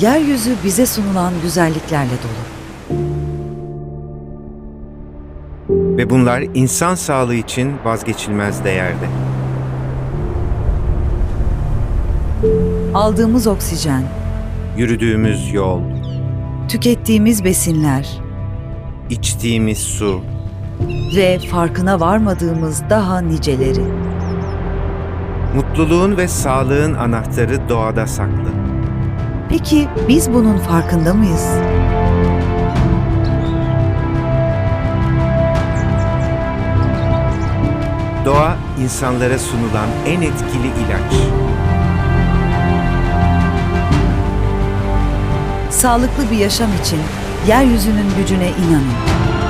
Yeryüzü bize sunulan güzelliklerle dolu. Ve bunlar insan sağlığı için vazgeçilmez değerde. Aldığımız oksijen, Yürüdüğümüz yol, tükettiğimiz besinler içtiğimiz su, ve farkına varmadığımız daha niceleri. Mutluluğun ve sağlığın anahtarı doğada saklı. Peki biz bunun farkında mıyız? Doğa insanlara sunulan en etkili ilaç. Sağlıklı bir yaşam için yeryüzünün gücüne inanın.